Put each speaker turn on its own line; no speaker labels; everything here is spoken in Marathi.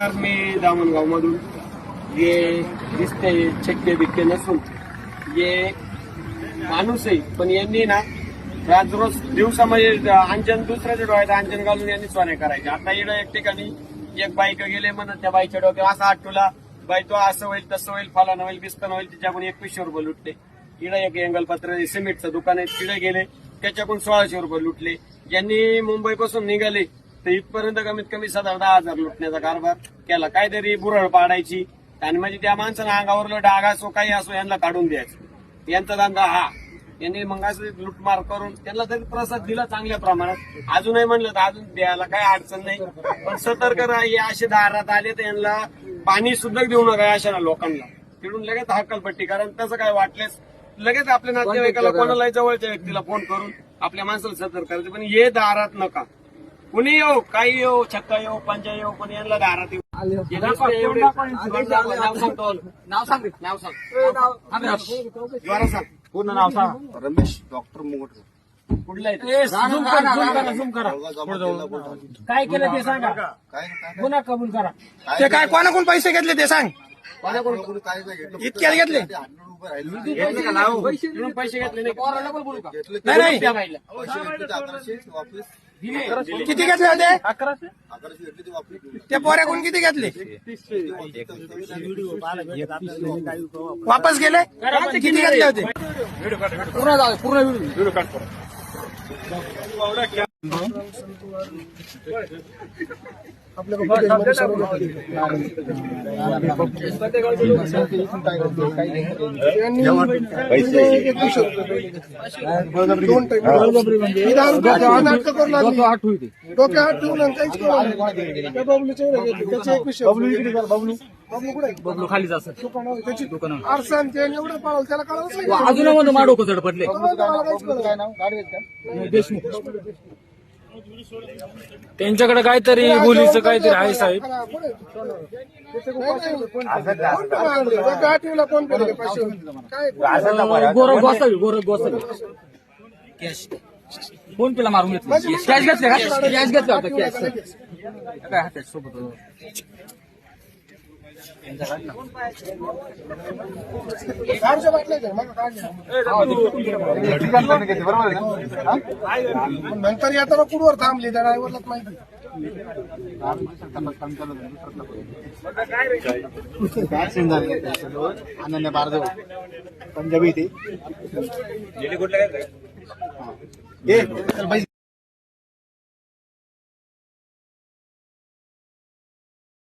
मी दामणगाव मधून ये दिसते छक्के बिक्के नसून. ये माणूस आहे पण यांनी ना आज रोज दिवसामध्ये अंजन दुसऱ्याच्या डोळ्यात अंजन घालून यांनी स्वाने करायचे आता इकडे एक ठिकाणी एक बाईक गेले म्हणत त्या बाईच्या डोक्यावर असा आठवला बाई तो असं होईल तसं होईल फलाना होईल बिस्कन होईल तिच्याकडून एकवीसशे रुपये लुटले. इकडे एक एंगलपत्र सिमेंटचं दुकान आहे तिकडे गेले त्याच्याकडून सोळाशे रुपये लुटले. ज्यांनी मुंबईपासून निघाले तर इथपर्यंत कमीत कमी सात दहा हजार लुटण्याचा कारभार केला. काहीतरी बुरळ पाडायची. आणि म्हणजे त्या माणसानं अंगावरलं डाग असो काही असो यांना काढून द्यायचं. यांचा धंदा हा. यांनी मग असं लुटमार करून त्यांना तरी प्रसाद दिला चांगल्या प्रमाणात. अजूनही म्हणलं तर अजून द्यायला काही अडचण नाही. पण सतर्क राहा हे असे दारात आले तर यांना पाणी सुद्धा देऊ नका अशा लोकांना. तिकडून लगेच हक्कलपट्टी कारण तसं काय वाटलेस लगेच आपल्या नातेवाईकाला कोणालाही जवळच्या व्यक्तीला फोन करून आपल्या माणसाला सतर्क करायचं. पण हे दारात नका. कुणी येऊ काही येऊ छक्का येऊ पंचा येऊ पण यांना दारात येऊ हे नुसते एवढे- नाव सांगतो
नाव सांग. रे.
नाव सांग. द्वारा सांग.
पूर्ण नाव सांग.
रमेश डॉक्टर मुगट
कुठला आहे
झूम करा झूम करा झूम करा.
काय केलं ते सांगा.
काय काय
गुन्हा कबूल करा.
ते काय कोणाकडून पैसे घेतले ते सांग?
कोणाकडून? काय काय घेतलं
इतक्यात घेतले?
ते हंड्रेड रुपये राहिले
घेतले का नाव? तिकडून पैसे घेतले नाही का?
नाही नाही.
त्या बाईला.
पैसे घेतले ते अकराशे वापस
किती घेतले होते?
अकराशे? ते वापस
त्या पोऱ्याकडून किती घेतले? वापस गेले? किती घेतले होते?
पूर्ण पूर्ण व्हिडिओ.
बबलू कुठे
बबलू अजून म्हणतो माडो कसड पडले देशमुख त्यांच्याकडे काहीतरी बोलीचं काहीतरी आहे साहेब.
हा. कोण पैसे काय
गोरख गोसावी गोरख गोसावी. कॅश फोन पेला मारून घेतलं. कॅश घेतले का? कॅश घेतलं होतं कॅश काय हातात सोबत?
नंतर येताना कुठवर थांबली? त्या ड्रायव्हरलाच माहिती.
अनन्या बारदेव. पंजाबी ते.